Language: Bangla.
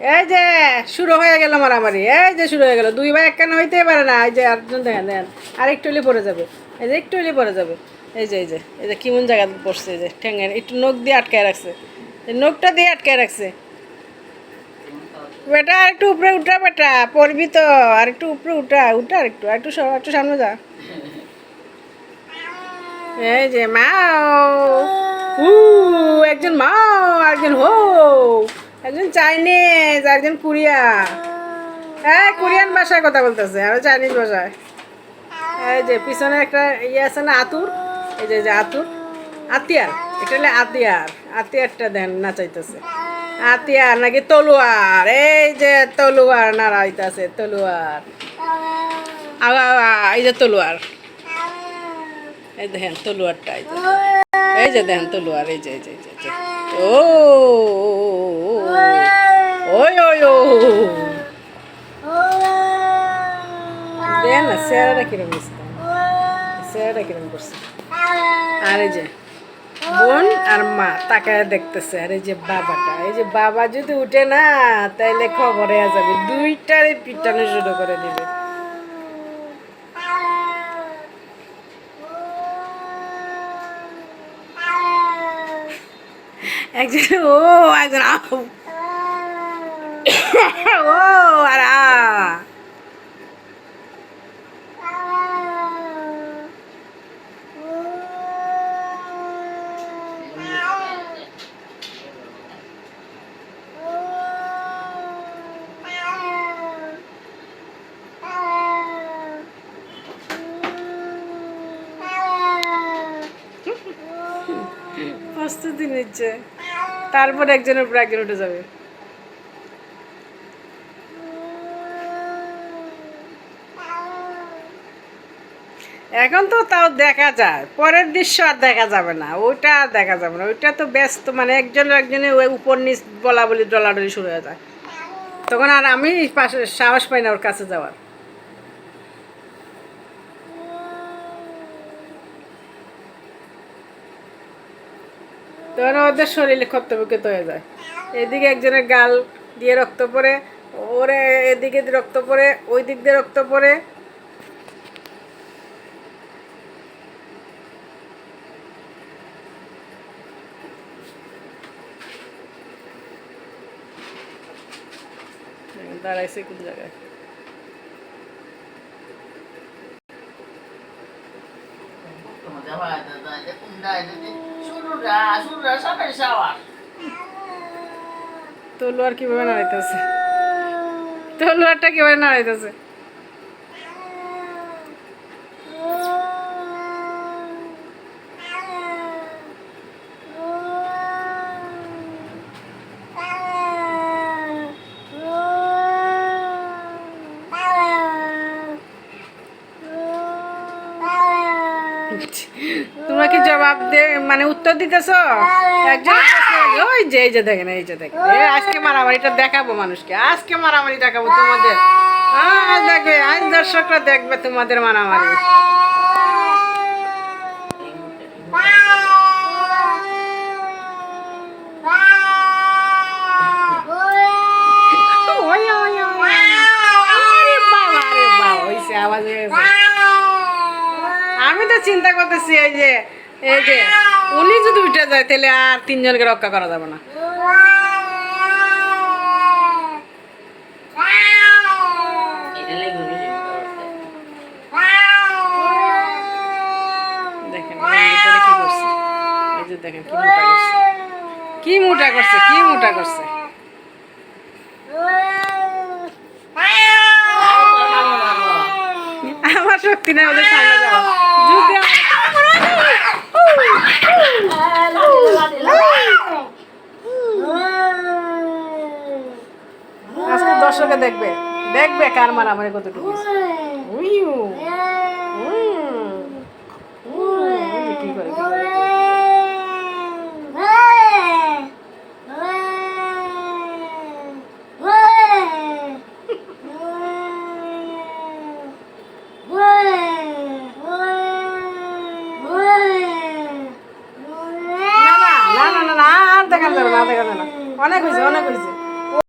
এই যে, শুরু হয়ে গেল মারামারি, এই যে শুরু হয়ে গেল। দুই ভাই একখানে হইতেই পারে না। এই যে আরেকজন দেখেন দেখেন, আর একটু হলে পড়ে যাবে। এই যে, একটু হলে পড়ে যাবে। এই যে এই যে এই যে, কেমন জায়গা বসছে এই যে ঠেঙ্গের একটু নখ দিয়ে আটকায় রাখছে। নখটা দিয়ে আটকায় রাখছে। বেটা, আর একটু উপরে উঠা বেটা, পড়বি তো। আর একটু উপরে উঠা উঠা আর একটু একটু একটু সামনে যা। এই যে, মাও উ একজন মাও একজন হো একজন চাইনিজ একজন কোরিয়া হ্যাঁ কোরিয়ান ভাষায় কথা বলতেছে আর চাইনিজ ভাষায়। এই যে পিছনে একটা ইয়ে আছে না আতুর? এই যে আতুর। আতিয়ার এটা হলে আতিয়ার। আতিয়ারটা দেন নাচাইতেছে। আতিয়ার নাকি তলোয়ার? এই যে তলোয়ার নাড়াইতেছে তলোয়ার। আগা, এই যে তলোয়ার। এই দেখেন তলোয়ারটা এই যে। দেখেন তলোয়ার এই যে, এই যে। ও ওই ওই ও দেন না চেহারাটা কিরম চেহারাটা কিরম করছে আর এই যে বোন আর মা তাকায় দেখতেছে আর এই যে বাবাটা এই যে বাবা যদি উঠে না তাইলে খবর যাবে দুইটারই পিটানো শুরু করে দিবে একজন ও একজন ও আর প্রস্তুতি নিচ্ছে তারপর একজনের উপর একজন উঠে যাবে। এখন তো তাও দেখা যায়। পরের দৃশ্য আর দেখা যাবে না। ওইটা আর দেখা যাবে না। ওইটা তো ব্যস্ত মানে একজন একজনের ওই উপর নিচ বলা বলি ডলাডলি শুরু হয়ে যায়। তখন আর আমি পাশে, সাহস পাই না ওর কাছে যাওয়ার। তখন ওদের শরীরে ক্ষতবিক্ষত হয়ে যায়। এদিকে একজনের গাল দিয়ে রক্ত পড়ে, ওরে এদিকে রক্ত পড়ে, ওই দিক দিয়ে রক্ত পড়ে। দাঁড়াইছে কোন জায়গায়? তলোয়ার কীভাবে নাড়াইতেছে? তলোয়ারটা কীভাবে নাড়াইতেছে? তোমরা কি জবাব দে মানে উত্তর দিতেছ? একজন ওই যে, এই যে দেখেন, এই যে দেখেন। আজকে মারামারিটা দেখাবো মানুষকে, আজকে মারামারি দেখাবো তোমাদের। আজ দেখবে আজ দর্শকরা দেখবে তোমাদের মারামারি ওই, ওই, ওই। আরে বাবা, আরে বাবা, হইছে, আওয়াজ হয়ে গেছে। আমি তো চিন্তা করতেছি, এই যে এই যে, উনি যদি উঠে যায়, তাহলে আর তিনজনকে রক্ষা করা যাবে না। কি মোটা করছে। কি মোটা করছে, কি মোটা করছে। আমার শক্তি নাই, ওদের সামনে যাওয়া যদি আজকে দর্শকে দেখবে দেখবে কার মারামারি কতটুকু উইউ। উম, উম, এই যে কি করে না না না না না না আর দেখা যাবে না দেখা যাবে না। অনেক হয়েছে অনেক হয়েছে।